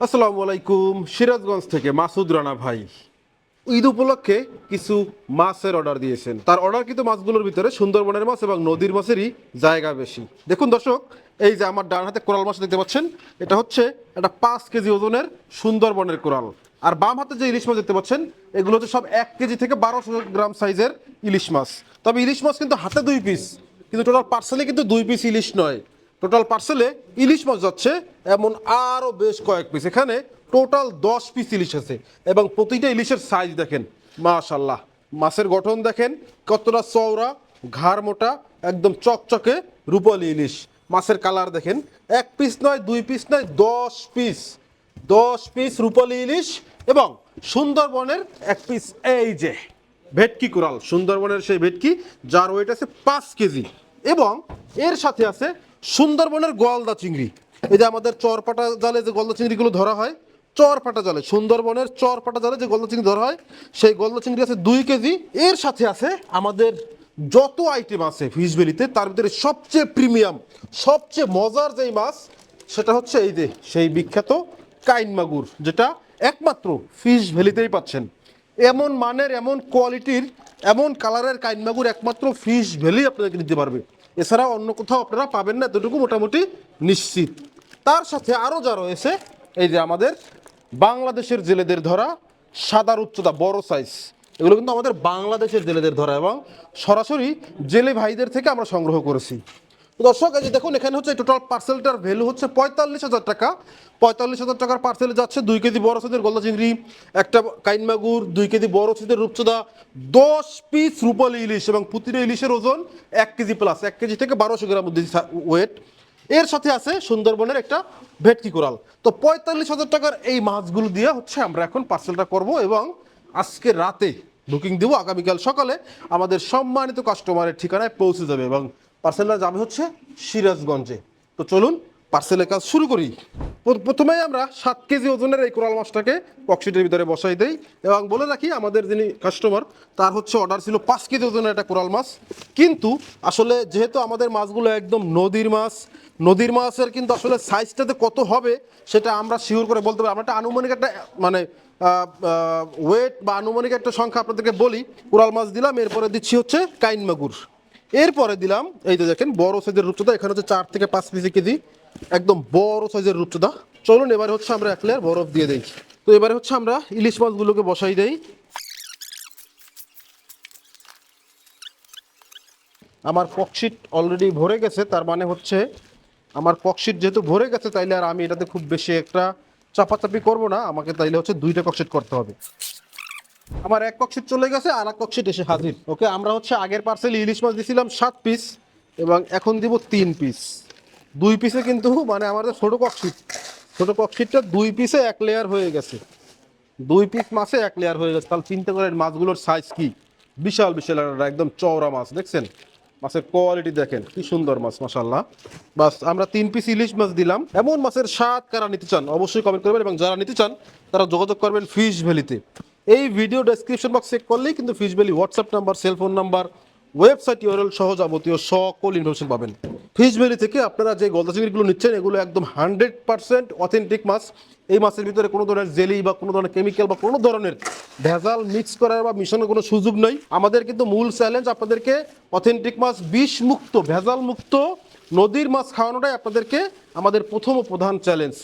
আসসালামু আলাইকুম, সিরাজগঞ্জ থেকে মাসুদ রানা ভাই। ঈদ উপলক্ষে কিছু মাছের অর্ডার দিয়েছেন। তার অর্ডার কিন্তু মাছগুলোর ভিতরে সুন্দরবনের মাছ এবং নদীর মাছেরই জায়গা বেশি। দেখুন দর্শক, এই যে আমার ডান হাতে কোরাল মাছ দেখতে পাচ্ছেন, এটা হচ্ছে একটা পাঁচ কেজি ওজনের সুন্দরবনের কোরাল। আর বাম হাতে যে ইলিশ মাছ দেখতে পাচ্ছেন, এগুলো হচ্ছে সব এক কেজি থেকে বারোশো গ্রাম সাইজের ইলিশ মাছ। তবে ইলিশ মাছ কিন্তু হাতে দুই পিস কিন্তু টোটাল পার্সেলে কিন্তু দুই পিস ইলিশ নয়। টোটাল পার্সেলে ইলিশ মাছ যাচ্ছে, এমন আরও বেশ কয়েক পিস এখানে টোটাল দশ পিস ইলিশ আছে এবং প্রতিটা ইলিশের সাইজ দেখেন মাশাল্লাহ মাছের গঠন দেখেন, কতটা চওড়া, ঘাড় মোটা, একদম চকচকে রূপালি ইলিশ। মাছের কালার দেখেন, এক পিস নয়, দুই পিস নয়, দশ পিস দশ পিস রূপালি ইলিশ এবং সুন্দরবনের এক পিস এই যে, ভেটকি কোরাল। সুন্দরবনের সেই ভেটকি, যার ওয়েট আছে পাঁচ কেজি। এবং এর সাথে আছে সুন্দরবনের গোয়ালদা চিংড়ি। এই যে আমাদের চরপাটা জালে যে গলদা চিংড়িগুলো ধরা হয়, চরপাটা জালে, সুন্দরবনের চরপাটা জালে যে গলদা চিংড়ি ধরা হয়, সেই গলদা চিংড়ি আছে দুই কেজি। এর সাথে আছে আমাদের যত আইটেম আছে ফিশ ভ্যালিতে তার ভিতরে সবচেয়ে প্রিমিয়াম সবচেয়ে মজার যেই মাছ, সেটা হচ্ছে এই যে সেই বিখ্যাত কাইন মাগুর, যেটা একমাত্র ফিশ ভ্যালিতেই পাচ্ছেন। এমন মানের, এমন কোয়ালিটির এমন কালারের কাইন মাগুর একমাত্র ফিশ ভ্যালি আপনাদেরকে দিতে পারবে। এছাড়া অন্য কোথাও আপনারা পাবেন না, এতটুকু মোটামুটি নিশ্চিত। তার সাথে আরও যা রয়েছে, এই যে আমাদের বাংলাদেশের জেলেদের ধরা, সাদার উচ্চতা, বড় সাইজ এগুলো কিন্তু আমাদের বাংলাদেশের জেলেদের ধরা এবং সরাসরি জেলে ভাইদের থেকে আমরা সংগ্রহ করেছি। দর্শক, এই যে দেখুন, এখানে হচ্ছে টোটাল পার্সেলটার ভ্যালু হচ্ছে পঁয়তাল্লিশ হাজার টাকা। পঁয়তাল্লিশ হাজার টাকার পার্সেলে যাচ্ছে দুই কেজি বড় সাইজের গলদা চিংড়ি, একটা কাইনমাগুর দুই কেজি বড় সাইজের রূপচোদা, দশ পিস রূপালি ইলিশ এবং প্রতিটা ইলিশের ওজন এক কেজি প্লাস এক কেজি থেকে বারোশো গ্রাম ওয়েট এর সাথে আছে সুন্দরবনের একটা ভেটকি কোরাল। তো পঁয়তাল্লিশ হাজার টাকার এই মাছগুলো দিয়ে হচ্ছে আমরা এখন পার্সেলটা করব এবং আজকে রাতে বুকিং দেবো। আগামীকাল সকালে আমাদের সম্মানিত কাস্টমারের ঠিকানায় পৌঁছে যাবে এবং পার্সেলটা যাবে হচ্ছে সিরাজগঞ্জে। তো চলুন পার্সেলের কাজ শুরু করি। প্র- প্রথমেই আমরা সাত কেজি ওজনের এই কোরাল মাছটাকে বক্সিটের ভিতরে বসাই দেই এবং বলে রাখি, আমাদের যিনি কাস্টমার তার হচ্ছে অর্ডার ছিল পাঁচ কেজি ওজনের একটা কোরাল মাছ। কিন্তু আসলে যেহেতু আমাদের মাছগুলো একদম নদীর মাছ, নদীর মাছের কিন্তু আসলে সাইজটাতে কত হবে সেটা আমরা শিওর করে বলতে পারি। আমরা একটা আনুমানিক একটা মানে ওয়েট বা আনুমানিক একটা সংখ্যা আপনাদেরকে বলি। কোরাল মাছ দিলাম, এরপরে দিচ্ছি হচ্ছে কাইন মাগুর এরপরে দিলাম, এই যে দেখেন, বড় সাইজের রূপচোদা, এখানে হচ্ছে চার থেকে পাঁচ পিসি কেজি, একদম বড় সাইজের রূপচোদা। চলুন, এবারে হচ্ছে আমরা এক লেয়ার বরফ দিয়ে দিই। তো এবারে হচ্ছে আমরা ইলিশ মাছগুলোকে বসাই দেই। আমার পকশিট অলরেডি ভরে গেছে, তার মানে হচ্ছে আমার পকশিট যেহেতু ভরে গেছে, তাইলে আর আমি এটাতে খুব বেশি একটা চাপাচাপি করব না, আমাকে তাইলে হচ্ছে দুইটা ককশিট করতে হবে। আমার এক ককশিট চলে গেছে, আর এক ককশিট এসে হাজির। ওকে, আমরা হচ্ছে আগের পার্সেল ইলিশ মাছ দিয়েছিলাম সাত পিস এবং এখন দিব তিন পিস দুই পিসে কিন্তু মানে আমাদের ছোটো ককশিট ছোটো ককশিটটা দুই পিসে এক লেয়ার হয়ে গেছে। দুই পিস মাছে এক লেয়ার হয়ে গেছে। তাহলে চিন্তা করেন মাছগুলোর সাইজ কি? বিশাল বিশাল একদম চওড়া মাছ, দেখছেন? মাছের কোয়ালিটি দেখেন, কি সুন্দর মাছ মাসাল্লাহ বাস, আমরা তিন পিস ইলিশ মাছ দিলাম। এমন মাছের স্বাদ কারা নিতে চান, অবশ্যই কমেন্ট করবেন, এবং যারা নিতে চান, তারা যোগাযোগ করবেন ফিশ ভ্যালিতে এই ভিডিও ডেসক্রিপশন বক্স চেক করলেই কিন্তু valley WhatsApp number cellphone number website URL সহ যাবতীয় সকল ইনফরমেশন পাবেন। ভ্যালি থেকে আপনারা যে গলদা চিংড়িগুলো নিচ্ছেন, এগুলো একদম হান্ড্রেড পার্সেন্ট অথেন্টিক মাছ। এই মাছের ভিতরে কোনো ধরনের জেলি বা কোনো ধরনের কেমিক্যাল বা কোনো ধরনের ভেজাল মিক্স করার বা মিশনের কোনো সুযোগ নেই। আমাদের কিন্তু মূল চ্যালেঞ্জ আপনাদেরকে অথেন্টিক মাছ বিষ মুক্ত ভেজাল মুক্ত নদীর মাছ খাওয়ানোটাই আপনাদেরকে আমাদের প্রথম প্রধান চ্যালেঞ্জ